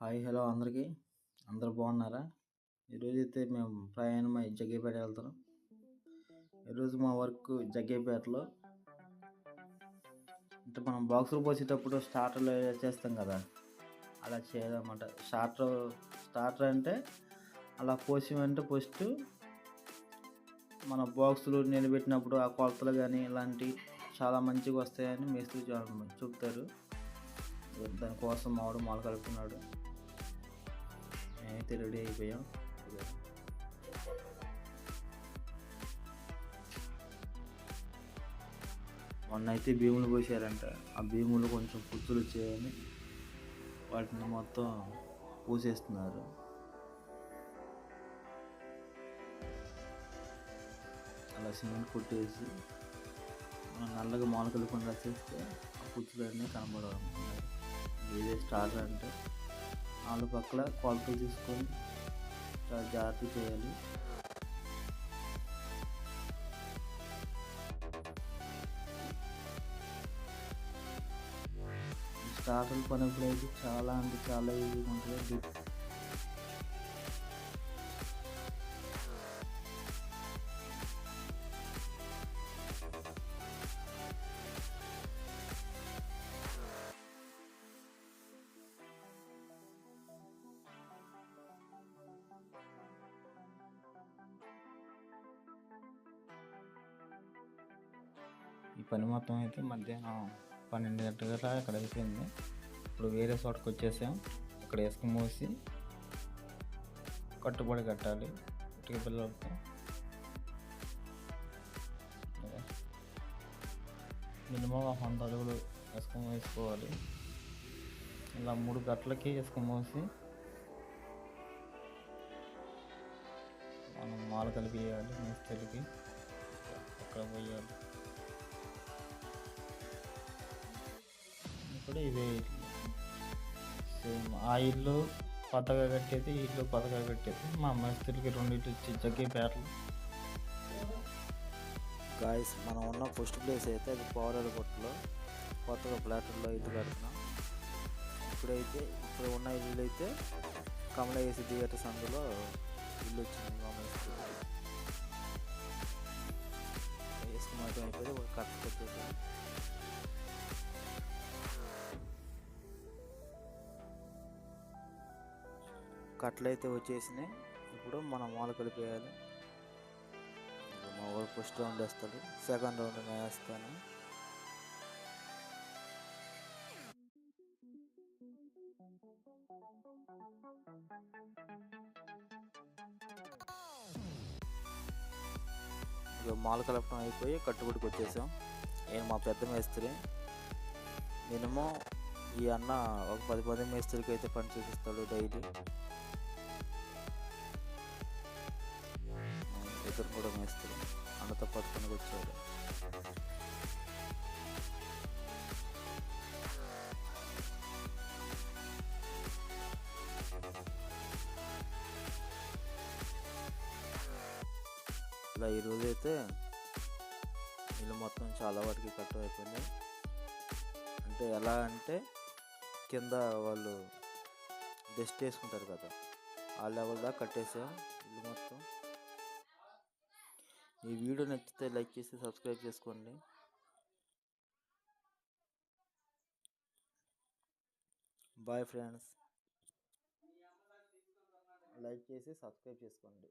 Hi hello అందరికీ. అందరు బాగున్నారా? ఈరోజు అయితే మేము ప్రయాణం అయ్యి జగ్గేపేట వెళ్తున్నాం. ఈరోజు మా వర్క్ జగ్గేపేటలో. అంటే మనం బాక్సులు పోసేటప్పుడు స్టార్టర్లు చేస్తాం కదా అలా చేయదన్నమాట. స్టార్టర్ స్టార్టర్ అంటే అలా పోసామంటే ఫస్ట్ మన బాక్సులు నిలబెట్టినప్పుడు ఆ కొలతలు కానీ ఇలాంటి చాలా మంచిగా వస్తాయని మేస్త్రి చెప్తారు. దానికోసం మామిడి మాలు అయితే రెడీ అయిపోయాం మొన్న అయితే భీములు పోసారంట. ఆ భీములు కొంచెం పుచ్చులు వచ్చాయని వాటిని మొత్తం పూసేస్తున్నారు. అలా సిమెంట్ కొట్టేసి నల్లగా మొలకలు కొన్ని రసేస్తే ఆ పుచ్చులన్నీ కనబడవు. ఇదే స్టార్ అంటే నాలుగు పక్కల కొలతలు తీసుకొని చాలా జాగ్రత్త చేయాలి. స్టార్టర్ పనప్పుడు అయితే చాలా అంటే చాలా ఈజీగా ఉంటుంది. ఈ పని మొత్తం అయితే మధ్యాహ్నం పన్నెండు గంటల అక్కడ అయిపోయింది. ఇప్పుడు వేరే చోటకు వచ్చేసాం. ఇక్కడ ఇసుక మూసి కట్టుబడి కట్టాలి. ఇటుక పిల్లలతో. మినిమం వంద అడుగులు ఇసుక వేసుకోవాలి ఇలా మూడు గట్లకి ఇసుక మోసి మనం మాల కలిపి వేయాలి. మేస్త్రికి అక్కడ పోయాలి. కూడా ఇవే సేమ్ ఆ ఇల్లు కొత్తగా కట్టేది ఇల్లు కొత్తగా కట్టేది. మా మేస్త్రికి రెండింటి చిచ్చకి పేర్లు. గాయస్ మనం ఉన్న ఫస్ట్ ప్లేస్ అయితే అది పౌరాల కొట్టులో కొత్తగా ఫ్లాట్లో ఇల్లు కడుతున్నాం. ఇప్పుడైతే ఇప్పుడు ఉన్న ఇల్లు అయితే కమల థియేటర్స్ అందులో ఇల్లు వచ్చింది మా కట్టలు అయితే వచ్చేసినాయి. ఇప్పుడు మనం మాల కలిపేయాలి. మా ఊరు ఫస్ట్ రౌండ్ వేస్తాడు. సెకండ్ రౌండ్ నేను వేస్తాను. ఇక మాల కలపడం అయిపోయి కట్టుబడికి వచ్చేసాం. నేను మా పెద్ద మేస్త్రి. మినిమం ఈ అన్న ఒక పది పది మేస్త్రికి అయితే పని చూపిస్తాడు డైలీ. ఇద్దరు కూడా మేస్త్రి అన్నతో పాటు పనికొచ్చాడు ఇలా ఈరోజు అయితే ఇల్లు మొత్తం చాలా వాటికి కట్ అయిపోయింది. అంటే ఎలా అంటే కింద వాళ్ళు డస్ట్ వేసుకుంటారు కదా ఆ లెవెల్ దాకా కట్టేసాం ఇల్లు మొత్తం. ఈ వీడియో నచ్చితే లైక్ చేసి సబ్స్క్రైబ్ చేసుకోండి. Bye friends. లైక్ చేసి సబ్స్క్రైబ్ చేసుకోండి.